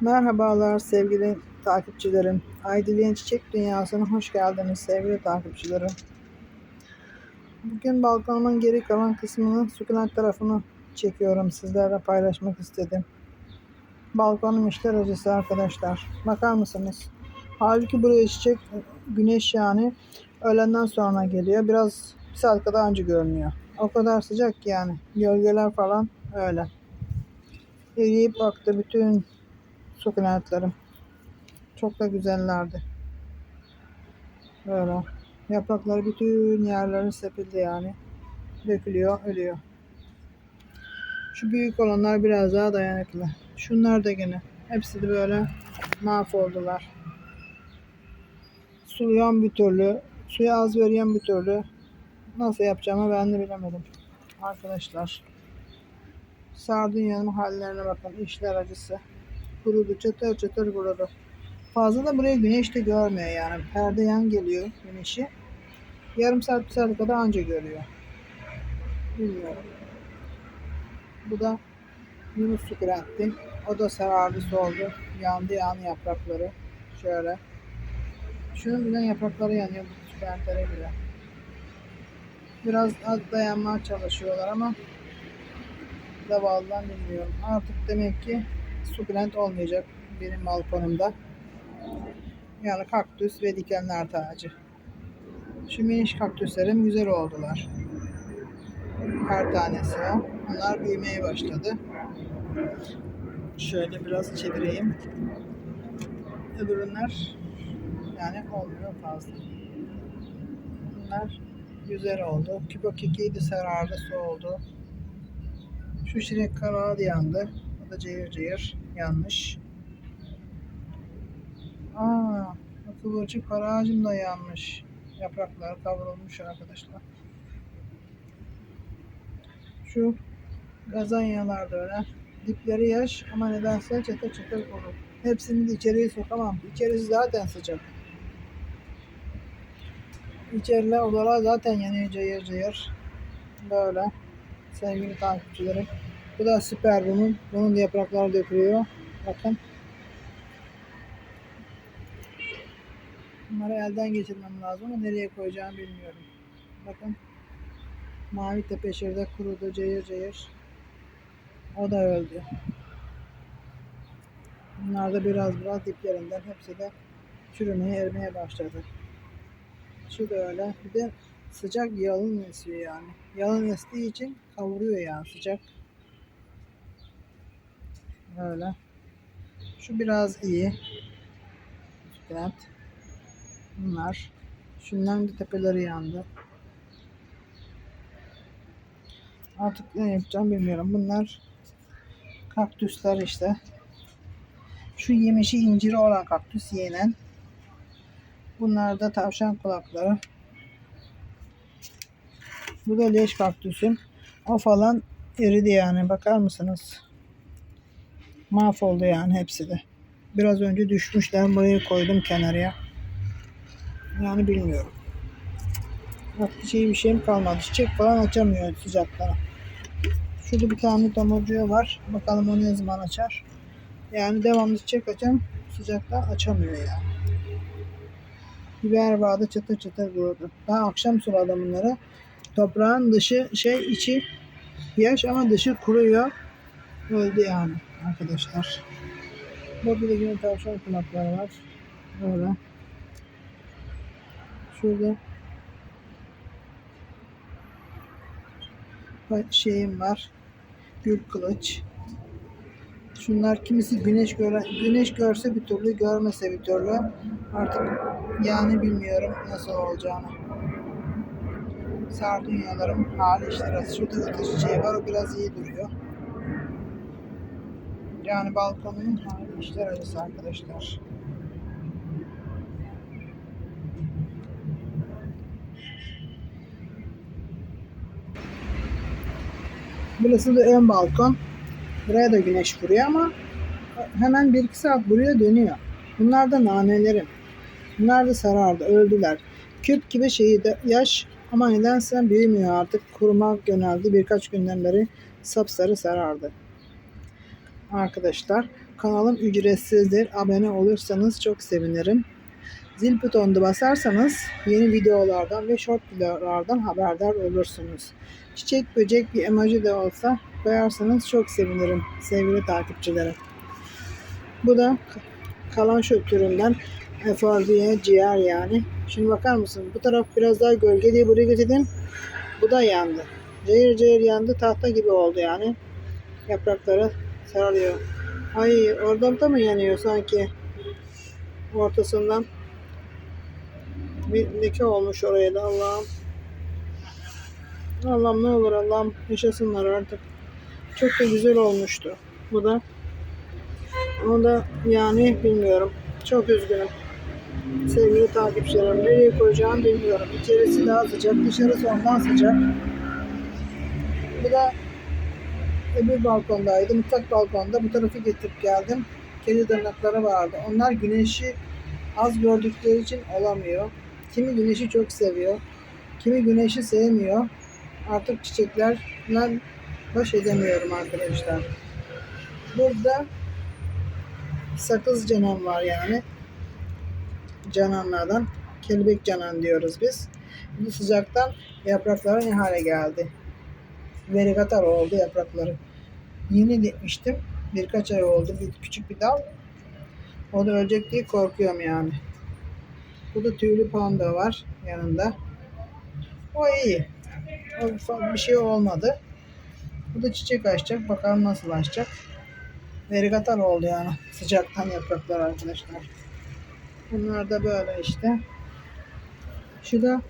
Merhabalar sevgili takipçilerim. Aydilyen Çiçek Dünyası'na hoş geldiniz sevgili takipçilerim. Bugün balkonumun geri kalan kısmını sukulent tarafını çekiyorum. Sizlerle paylaşmak istedim. Balkonum işler acısı arkadaşlar. Bakar mısınız? Halbuki buraya çiçek güneş yani öğlenden sonra geliyor. Biraz bir saat kadar önce görünüyor. O kadar sıcak ki yani. Gölgeler falan öyle. Eriyip baktı bütün sukulentlerim. Çok da güzellerdi. Böyle. Yaprakları bütün yerlere sepildi yani. Dökülüyor, ölüyor. Şu büyük olanlar biraz daha dayanıklı. Şunlar da gene. Hepsi de böyle mahvoldular. Sulayan bir türlü, suya az veriyen bir türlü. Nasıl yapacağımı ben de bilemedim. Arkadaşlar. Sardunyanın hallerine bakın. işler acısı kurudu. Çatır çatır kurudu. Fazla da buraya güneş de görmüyor yani. Perde yan geliyor güneşi. Yarım saat bir saat kadar anca görüyor. Bilmiyorum. Bu da Yunus sukulentti. O da sarardı soldu. Yandı yani yaprakları. Şöyle. Şunun bile yaprakları yanıyor bu sukulentlere bile. Biraz az dayanmaya çalışıyorlar ama zavallıdan bilmiyorum. Artık demek ki sukulent olmayacak benim balkonumda. Yani kaktüs ve dikenler tacı. Şu miniş kaktüslerim güzel oldular. Her tanesi. Bunlar büyümeye başladı. Şöyle biraz çevireyim. Öbürünler yani olmuyor fazla. Bunlar güzel oldu. Küpa kekiydi sarardı, soğudu. Şu şirek karağı yandı. Da cayır cayır yanmış. Aa, kıvırcık para ağacım da yanmış. Yapraklar kavrulmuş arkadaşlar. Şu gazanyalar da öyle. Dipleri yaş ama nedense çatır çatır olur. Hepsini de içeriye sokamam. İçerisi zaten sıcak. İçeriler odalar zaten yanıyor cayır cayır. Böyle. Sevgili takipçilerim. Bu da süper bunun. Bunun da yaprakları dökülüyor. Bakın. Bunları elden geçirmem lazım ama nereye koyacağımı bilmiyorum. Bakın. Mavi tepeşirde kurudu cayır cayır. O da öldü. Bunlar da biraz biraz diplerinden hepsi de çürümeye erimeye başladı. Şu da öyle. Bir de sıcak yalın esiyor yani. Yalın estiği için kavuruyor yani sıcak. Öyle. Şu biraz iyi. Evet. Bunlar. Şundan da tepeleri yandı. Artık ne yapacağım bilmiyorum. Bunlar kaktüsler işte. Şu yemişi inciri olan kaktüs yenen. Bunlar da tavşan kulakları. Bu da leş kaktüsüm. O falan eridi yani. Bakar mısınız? Mahvoldu yani hepsi de. Biraz önce düşmüşler. Buraya koydum kenarıya. Yani bilmiyorum. Artık şey bir şeyim kalmadı. Çiçek falan açamıyor sıcaklara. Şurada bir tane tomurcuğu var. Bakalım o ne zaman açar. Yani devamlı çiçek açan sıcakta açamıyor yani. Biber bağda çıtır çıtır durdu. Daha akşam suladım bunları. Toprağın dışı şey içi yaş ama dışı kuruyor. Öldü yani arkadaşlar. Burada da yine tavşan kulakları var. Böyle. Şurada şeyim var. Gül kılıç. Şunlar kimisi güneş göre güneş görse bir türlü görmese bir türlü artık yani bilmiyorum nasıl olacağını. Sardunyalarım hali işte. Şurada ıtı çiçeği var o biraz iyi duruyor. Yani balkonumun hali işler arası arkadaşlar. Burası da ön balkon. Buraya da güneş vuruyor ama hemen 1-2 saat buraya dönüyor. Bunlar da nanelerim. Bunlar da sarardı, öldüler. Küp gibi şeyi de yaş ama nedense büyümüyor artık. Kuruma yöneldi. Birkaç günden beri sapsarı sarardı. Arkadaşlar kanalım ücretsizdir. Abone olursanız çok sevinirim. Zil butonuna basarsanız yeni videolardan ve short videolardan haberdar olursunuz. Çiçek böcek bir emoji de olsa koyarsanız çok sevinirim sevgili takipçilerim. Bu da kalan türünden FRB'ye ciğer yani. Şimdi bakar mısın? Bu taraf biraz daha gölge diye buraya getirdim. Bu da yandı. Cayır cayır yandı. Tahta gibi oldu yani. Yaprakları sarılıyor. Ay oradan da mı yanıyor sanki? Ortasından bir leke olmuş oraya da Allah'ım. Allah'ım ne olur Allah'ım yaşasınlar artık. Çok da güzel olmuştu. Bu da o da yani bilmiyorum. Çok üzgünüm. Sevgili takipçilerim nereye koyacağımı bilmiyorum. İçerisi daha sıcak, dışarısı ondan sıcak. Bu da öbür balkondaydı. Mutfak balkonda. Bu tarafı getirip geldim. Kedi tırnakları vardı. Onlar güneşi az gördükleri için olamıyor. Kimi güneşi çok seviyor. Kimi güneşi sevmiyor. Artık çiçeklerle baş edemiyorum arkadaşlar. Burada sakız canan var yani. Cananlardan. Kelebek canan diyoruz biz. Bu sıcaktan yaprakları ne hale geldi. Verigatar oldu yaprakları. Yeni dikmiştim. Birkaç ay oldu. Bir küçük bir dal. O da ölecek diye korkuyorum yani. Bu da tüylü panda var yanında. O iyi. O bir şey olmadı. Bu da çiçek açacak. Bakalım nasıl açacak. Verigatar oldu yani. Sıcaktan yapraklar arkadaşlar. Bunlar da böyle işte. Şu da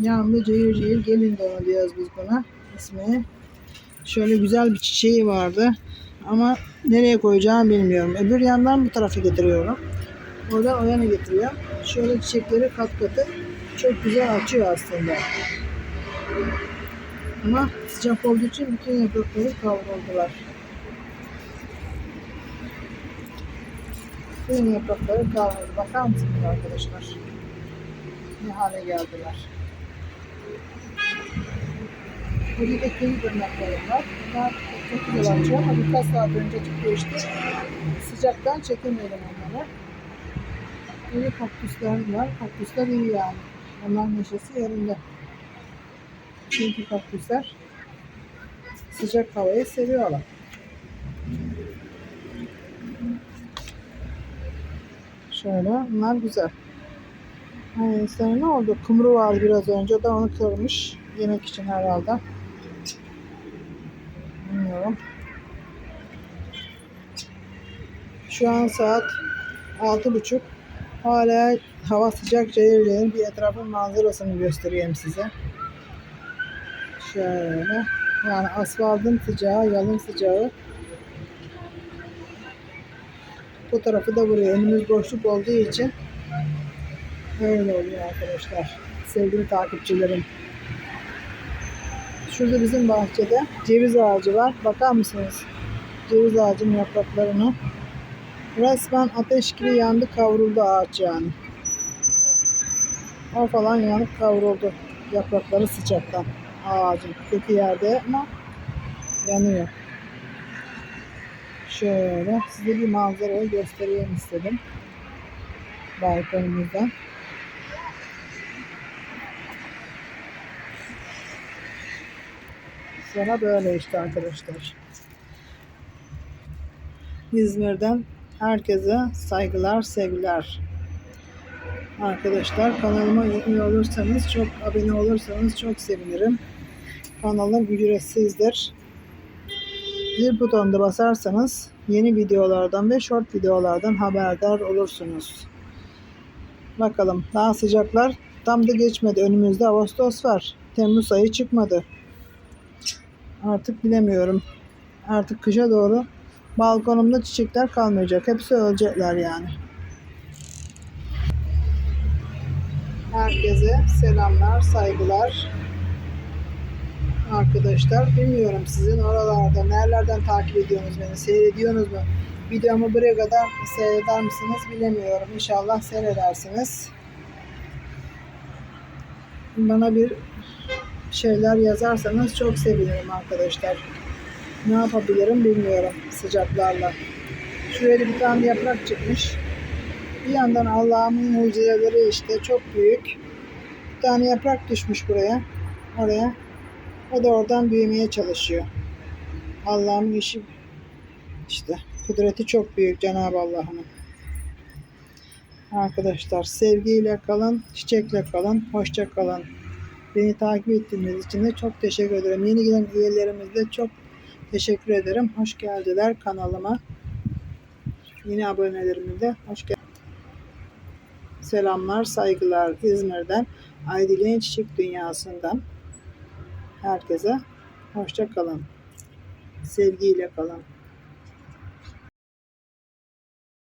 yağmur cayır cayır gelin donu diyoruz biz buna. Şöyle güzel bir çiçeği vardı. Ama nereye koyacağımı bilmiyorum. Öbür yandan bu tarafa getiriyorum. Oradan o yana getiriyor. Şöyle çiçekleri kat katı çok güzel açıyor aslında. Ama sıcak olduğu için bütün yaprakları kavruldular. Bütün yaprakları kavruldu. Bakar mısınız arkadaşlar? Ne hale geldiler. Burada da kedi tırnaklarım var. Bunlar çok açıyor ama birkaç saat önce çıkıyor işte. Sıcaktan çekemedim onları. Böyle kaktüslerim var. Kaktüsler iyi yani. Onların neşesi yerinde. Çünkü kaktüsler sıcak havayı seviyorlar. Şöyle bunlar güzel. Ay, sana ne oldu? Kumru var biraz önce. Da onu kırmış. Yemek için herhalde. Bilmiyorum. Şu an saat altı buçuk. Hala hava sıcak cayır bir etrafın manzarasını göstereyim size. Şöyle. Yani asfaltın sıcağı, yalın sıcağı. Bu tarafı da buraya. Önümüz boşluk olduğu için öyle oluyor arkadaşlar. Sevgili takipçilerim. Şurada bizim bahçede ceviz ağacı var. Bakar mısınız? Ceviz ağacının yapraklarını. Resmen ateş gibi yandı kavruldu ağaç yani. O falan yanıp kavruldu. Yaprakları sıcaktan. Ağacın kökü yerde ama yanıyor. Şöyle size bir manzarayı göstereyim istedim. Balkonumuzdan. Sonra böyle işte arkadaşlar. İzmir'den herkese saygılar, sevgiler. Arkadaşlar kanalıma üye olursanız çok abone olursanız çok sevinirim. Kanalım ücretsizdir. Zil butonuna basarsanız yeni videolardan ve short videolardan haberdar olursunuz. Bakalım daha sıcaklar tam da geçmedi. Önümüzde Ağustos var. Temmuz ayı çıkmadı. Artık bilemiyorum. Artık kışa doğru balkonumda çiçekler kalmayacak. Hepsi ölecekler yani. Herkese selamlar, saygılar. Arkadaşlar bilmiyorum sizin oralarda nerelerden takip ediyorsunuz beni, seyrediyorsunuz mu? Videomu buraya kadar seyreder misiniz bilemiyorum. İnşallah seyredersiniz. Bana bir şeyler yazarsanız çok sevinirim arkadaşlar. Ne yapabilirim bilmiyorum sıcaklarla. Şuraya bir tane yaprak çıkmış. Bir yandan Allah'ımın mucizeleri işte çok büyük. Bir tane yaprak düşmüş buraya. Oraya. O da oradan büyümeye çalışıyor. Allah'ın işi işte kudreti çok büyük Cenab-ı Allah'ın. Arkadaşlar sevgiyle kalın, çiçekle kalın, hoşça kalın. Beni takip ettiğiniz için de çok teşekkür ederim. Yeni gelen üyelerimize çok teşekkür ederim. Hoş geldiler kanalıma. Yeni abonelerime de hoş geldiniz. Selamlar, saygılar İzmir'den. Aydil'in Çiçek Dünyası'ndan. Herkese hoşça kalın. Sevgiyle kalın.